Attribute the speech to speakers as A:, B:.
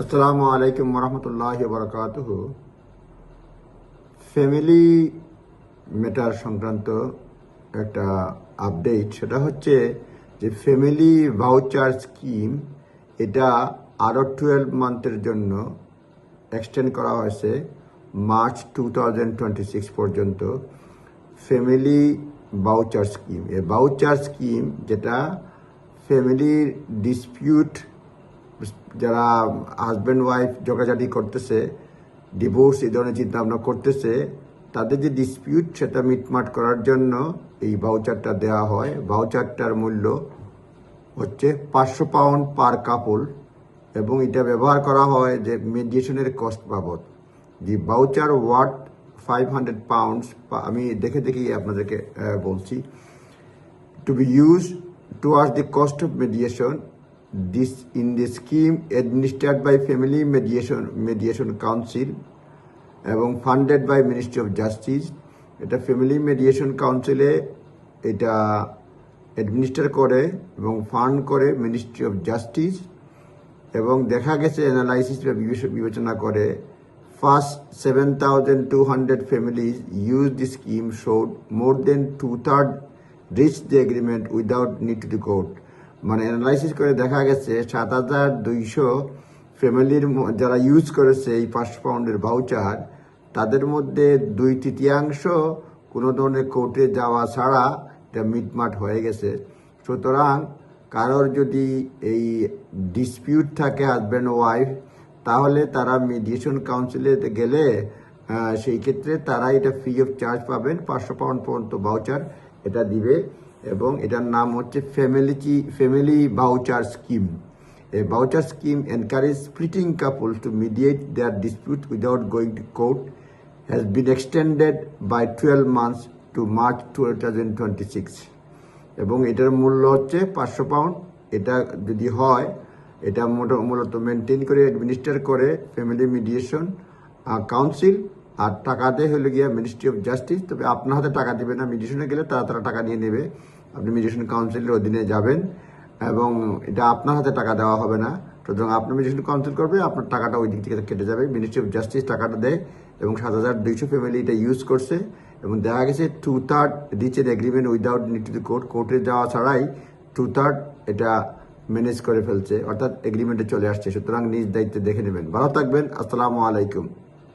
A: আসসালামু আলাইকুম রহমতুল্লাহ বরকাত ফ্যামিলি ম্যাটার সংক্রান্ত একটা আপডেট, সেটা হচ্ছে যে ফ্যামিলি ভাউচার স্কিম এটা আরও টুয়েলভ মান্থের জন্য এক্সটেন্ড করা হয়েছে মার্চ টু পর্যন্ত। Family voucher scheme a voucher scheme যেটা ফ্যামিলির ডিসপিউট যারা হাজব্যান্ড ওয়াইফ ঝগড়াঝাটি করতেছে ডিভোর্স এই ধরনের চিন্তা ভাবনা করতেছে, তাদের যে ডিসপিউট সেটা মিটমাট করার জন্য এই ভাউচারটা দেওয়া হয়। ভাউচারটার মূল্য হচ্ছে পাঁচশো পাউন্ড পার কাপল এবং এটা ব্যবহার করা হয় যে মেডিয়েশনের কস্ট বাবদ। The voucher worth five hundred pounds আমি দেখে দেখেই আপনাদেরকে বলছি। to be used towards the cost of mediation this, in the scheme administered by family mediation mediation council এবং funded by ministry of justice এটা ফ্যামিলি মেডিয়েশন কাউন্সিলে এটা administer করে এবং ফান্ড করে মিনিস্ট্রি অফ জাস্টিস এবং দেখা গেছে অ্যানালাইসিস বা বিবেচ- বিবেচনা করে first seven thousand two hundred families use the scheme showed more than two third reach the agreement without need to the court মানে অ্যানালাইসিস করে দেখা গেছে সাত হাজার দুইশো ফ্যামিলির যারা ইউজ করেছে এই পাঁচশো পাউন্ডের ভাউচার তাদের মধ্যে দুই তৃতীয়াংশ কোনো ধরনের কোর্টে যাওয়া ছাড়া এটা মিটমাট হয়ে গেছে। সুতরাং কারোর যদি এই ডিসপিউট থাকে হাজব্যান্ড ওয়াইফ তাহলে তারা মিডিয়েশন কাউন্সিলে গেলে সেই ক্ষেত্রে তারা এটা ফ্রি অফ চার্জ পাবেন। পাঁচশো পাউন্ড পর্যন্ত ভাউচার এটা দিবে। এবং এটার নাম হচ্ছে ফ্যামিলি কি family voucher scheme A voucher scheme encourages splitting couples to mediate their dispute without going to court has been extended by 12 months to March 2026 এবং এটার মূল্য হচ্ছে পাঁচশো পাউন্ড এটা যদি হয়, এটা মূলত মেনটেন করে অ্যাডমিনিস্টার করে ফ্যামিলি মিডিয়েশন কাউন্সিল আর টাকা দেয় হলো গিয়া মিনিস্ট্রি অফ জাস্টিস তবে আপনার হাতে টাকা দেবে না। মিডিয়েশনে গেলে তারা তারা টাকা নিয়ে নেবে। আপনি মিডিয়েশন কাউন্সিলের অধীনে যাবেন এবং এটা আপনার হাতে টাকা দেওয়া হবে না। সুতরাং আপনি মিডিয়েশন কাউন্সিল করবে আপনার টাকাটা ওই দিক থেকে কেটে যাবে। মিনিস্ট্রি অফ জাস্টিস টাকাটা দেয় এবং সাত হাজার দুইশো ফ্যামিলি এটা ইউজ করছে এবং দেখা গেছে two third রিচের agreement without need to court কোর্টে যাওয়া ছাড়াই টু থার্ড এটা ম্যানেজ করে ফেলছে, অর্থাৎ এগ্রিমেন্টে চলে আসছে। সুতরাং নিজ দায়িত্বে দেখে নেবেন। ভালো থাকবেন, আসসালামু আলাইকুম।